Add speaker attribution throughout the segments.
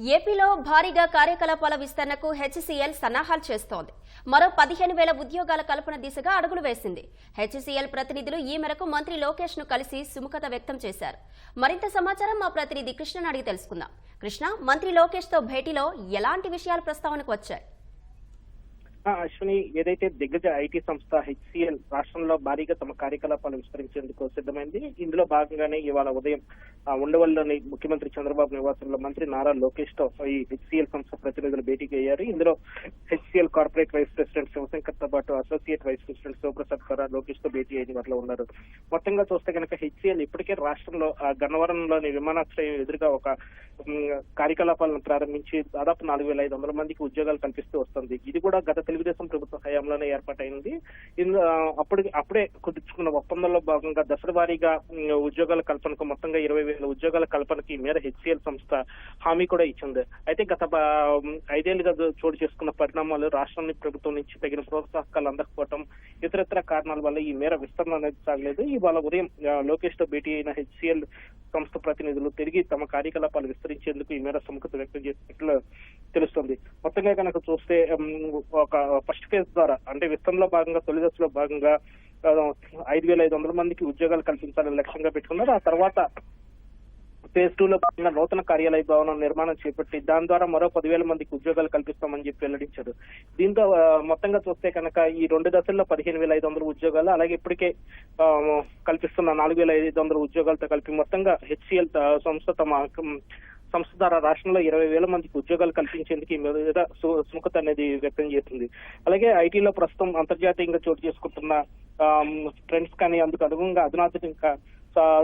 Speaker 1: ఏపీలో భారీగా కార్యకలాపాల విస్తరణకు హెచ్సీఎల్ సన్నాహాలు చేస్తోంది. మరో పదిహేను వేల ఉద్యోగాల కల్పన దిశగా అడుగులు వేసింది. హెచ్సీఎల్ ప్రతినిధులు ఈ మేరకు మంత్రి లోకేష్ను కలిసి సుముఖత వ్యక్తం చేశారు. మరింత సమాచారం మా ప్రతినిధి కృష్ణను అడిగి తెలుసుకుందాం. కృష్ణ మంత్రి లోకేష్తో భేటీలో ఎలాంటి విషయాలు ప్రస్తావనకు వచ్చాయి?
Speaker 2: అశ్విని ఏదైతే దిగ్గజ ఐటీ సంస్థ హెచ్సిఎల్ రాష్ట్రంలో భారీగా తమ కార్యకలాపాలు విస్తరించేందుకు సిద్ధమైంది. ఇందులో భాగంగానే ఇవాళ ఉదయం ఉండవల్లోని ఉండవల్లిలోని ముఖ్యమంత్రి చంద్రబాబు నివాసంలో మంత్రి నారా లోకేష్తో ఈ హెచ్సిఎల్ సంస్థ ప్రతినిధులు భేటీకి అయ్యారు. ఇందులో హెచ్సిఎల్ కార్పొరేట్ వైస్ ప్రెసిడెంట్ శివశంకర్తో పాటు అసోసియేట్ వైస్ ప్రెసిడెంట్ శివప్రసాద్ కూడా లోకేష్తో భేటీ అయిన వాటిలో ఉన్నారు. మొత్తంగా చూస్తే కనుక హెచ్సిఎల్ ఇప్పటికే రాష్ట్రంలో ఆ, గన్నవరంలోని విమానాశ్రయం ఎదురుగా ఒక కార్యకలాపాలను ప్రారంభించి దాదాపు నాలుగు వేల ఐదు వందల మందికి ఉద్యోగాలు కల్పిస్తూ వస్తుంది. ఇది కూడా గత తెలుగు తెలుగుదేశం ప్రభుత్వ హయాంలోనే ఏర్పాటైంది. ఇందు- అప్పుడు అప్పుడే కుదుర్చుకున్న ఒప్పందంలో భాగంగా దశల వారీగా ఉద్యోగాల కల్పనకు మొత్తంగా ఇరవై వేల ఉద్యోగాల కల్పనకి ఈ మేర హెచ్సిఎల్ సంస్థ హామీ కూడా ఇచ్చింది. అయితే గత ఐదేళ్ళుగా చోటు చేసుకున్న పరిణామాలు రాష్ట్రాన్ని ప్రభుత్వం నుంచి తగిన ప్రోత్సాహకాలు అందకపోవడం ఇతరత్ర కారణాల వల్ల ఈ మేర విస్తరణ అనేది సాగలేదు. ఇవాళ ఉదయం లోకేష్తో భేటీ అయిన హెచ్సిఎల్ సంస్థ ప్రతినిధులు తిరిగి తమ కార్యకలాపాలు విస్తరించేందుకు ఈ మేర సుముఖత వ్యక్తం చేసినట్లు తెలుస్తుంది. మొత్తంగా కనుక చూస్తే ఒక ఫస్ట్ ఫేజ్ ద్వారా అంటే విస్తరణలో భాగంగా తొలి దశలో భాగంగా ఐదు వేల ఐదు వందల మందికి ఉద్యోగాలు కల్పించాలని లక్ష్యంగా పెట్టుకున్నారు. ఆ తర్వాత ఫేజ్ టూ లో భాగంగా నూతన కార్యాలయ భవనం నిర్మాణం చేపట్టి దాని ద్వారా మరో పదివేల మందికి ఉద్యోగాలు కల్పిస్తామని చెప్పి వెల్లడించారు. దీంతో మొత్తంగా చూస్తే కనుక ఈ రెండు దశల్లో పదిహేను వేల ఐదు వందల ఉద్యోగాలు అలాగే ఇప్పటికే కల్పిస్తున్న నాలుగు వేల ఐదు వందల ఉద్యోగాలతో కలిపి మొత్తంగా హెచ్సిఎల్ సంస్థ తమ సంస్థ ద్వారా రాష్ట్రంలో ఇరవై వేల మందికి ఉద్యోగాలు కల్పించేందుకు ఈ మీద సుముఖత అనేది వ్యక్తం చేస్తుంది. అలాగే ఐటీలో ప్రస్తుతం అంతర్జాతీయంగా చోటు చేసుకుంటున్న ట్రెండ్స్ కానీ అందుకు అనుగుణంగా అధునాతనంగా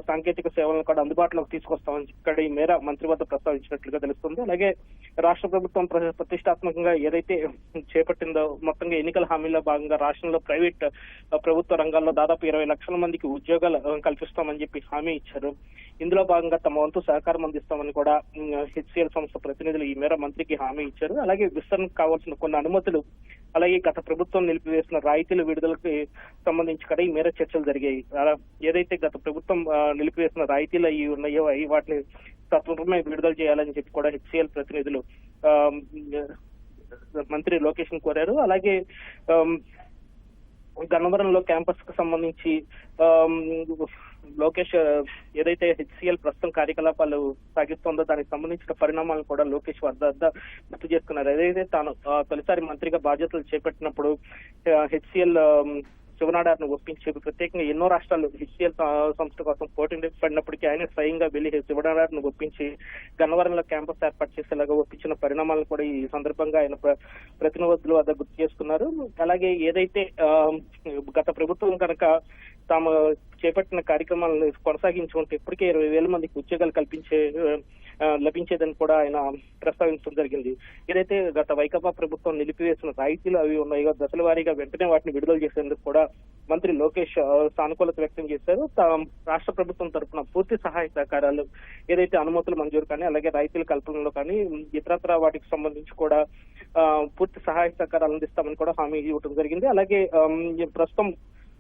Speaker 2: సాంకేతిక సేవలను కూడా అందుబాటులోకి తీసుకొస్తామని ఇక్కడ ఈ మేర మంత్రి వద్ద ప్రస్తావించినట్లుగా తెలుస్తుంది. అలాగే రాష్ట్ర ప్రభుత్వం ప్ర- ప్రతిష్టాత్మకంగా ఏదైతే చేపట్టిందో మొత్తంగా ఎన్నికల హామీలో భాగంగా రాష్ట్రంలో ప్రైవేట్ ప్రభుత్వ రంగాల్లో దాదాపు ఇరవై లక్షల మందికి ఉద్యోగాలు కల్పిస్తామని చెప్పి హామీ ఇచ్చారు. ఇందులో భాగంగా తమ వంతు సహకారం అందిస్తామని కూడా హెచ్సిఎల్ సంస్థ ప్రతినిధులు ఈ మేర మంత్రికి హామీ ఇచ్చారు. అలాగే విస్తరణకు కావాల్సిన కొన్ని అనుమతులు అలాగే గత ప్రభుత్వం నిలిపివేసిన రాయితీల విడుదలకి సంబంధించి కూడా ఈ మేర చర్చలు జరిగాయి. అలా ఏదైతే గత ప్రభుత్వం నిలిపివేసిన రాయితీలు అవి ఉన్నాయో అవి వాటిని తత్వమే విడుదల చేయాలని చెప్పి కూడా హెచ్సిఎల్ ప్రతినిధులు మంత్రి లోకేష్ కోరారు. అలాగే గన్నవరంలో క్యాంపస్కు సంబంధించి లోకేష్ ఏదైతే హెచ్సిఎల్ ప్రస్తుతం కార్యకలాపాలు సాగిస్తోందో దానికి సంబంధించిన పరిణామాలను కూడా లోకేష్ వద్ద గుర్తు చేసుకున్నారు. ఏదైతే తాను తొలిసారి మంత్రిగా బాధ్యతలు చేపట్టినప్పుడు హెచ్సిఎల్ శివనాడార్ను ఒప్పించి ప్రత్యేకంగా ఎన్నో రాష్ట్రాలు హెచ్సిఎల్ సంస్థ కోసం పోటీ పడినప్పటికీ ఆయన స్వయంగా వెళ్ళి శివనాడార్ను ఒప్పించి గన్నవరంలో క్యాంపస్ ఏర్పాటు చేసేలాగా ఒప్పించిన పరిణామాలను కూడా ఈ సందర్భంగా ఆయన ప్ర- వద్ద గుర్తు చేసుకున్నారు. అలాగే ఏదైతే గత ప్రభుత్వం కనుక తాము చేపట్టిన కార్యక్రమాలను కొనసాగించుకుంటే ఇప్పటికే ఇరవై వేల మందికి ఉద్యోగాలు కల్పించే లభించేదని కూడా ఆయన ప్రస్తావించడం జరిగింది. ఏదైతే గత వైకాపా ప్రభుత్వం నిలిపివేసిన రాయితీలు అవి ఉన్నాయో దశల వారీగా వెంటనే వాటిని విడుదల చేసేందుకు కూడా మంత్రి లోకేష్ సానుకూలత వ్యక్తం చేశారు. రాష్ట్ర ప్రభుత్వం తరపున పూర్తి సహాయ సహకారాలు ఏదైతే అనుమతులు మంజూరు కానీ అలాగే రాయితీల కల్పనలో కానీ ఇతరత్ర వాటికి సంబంధించి కూడా పూర్తి సహాయ సహకారాలు అందిస్తామని కూడా హామీ ఇవ్వడం జరిగింది. అలాగే ప్రస్తుతం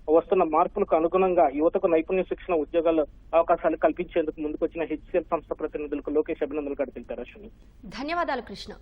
Speaker 2: వస్తున్న మార్పులకు అనుగుణంగా యువతకు నైపుణ్య శిక్షణ ఉద్యోగాల అవకాశాలు కల్పించేందుకు ముందుకొచ్చిన హెచ్సిఎల్ సంస్థ ప్రతినిధులకు లోకేష్ అభినందనలు కూడా తెలిపారు అశ్విని
Speaker 1: ధన్యవాదాలు కృష్ణ.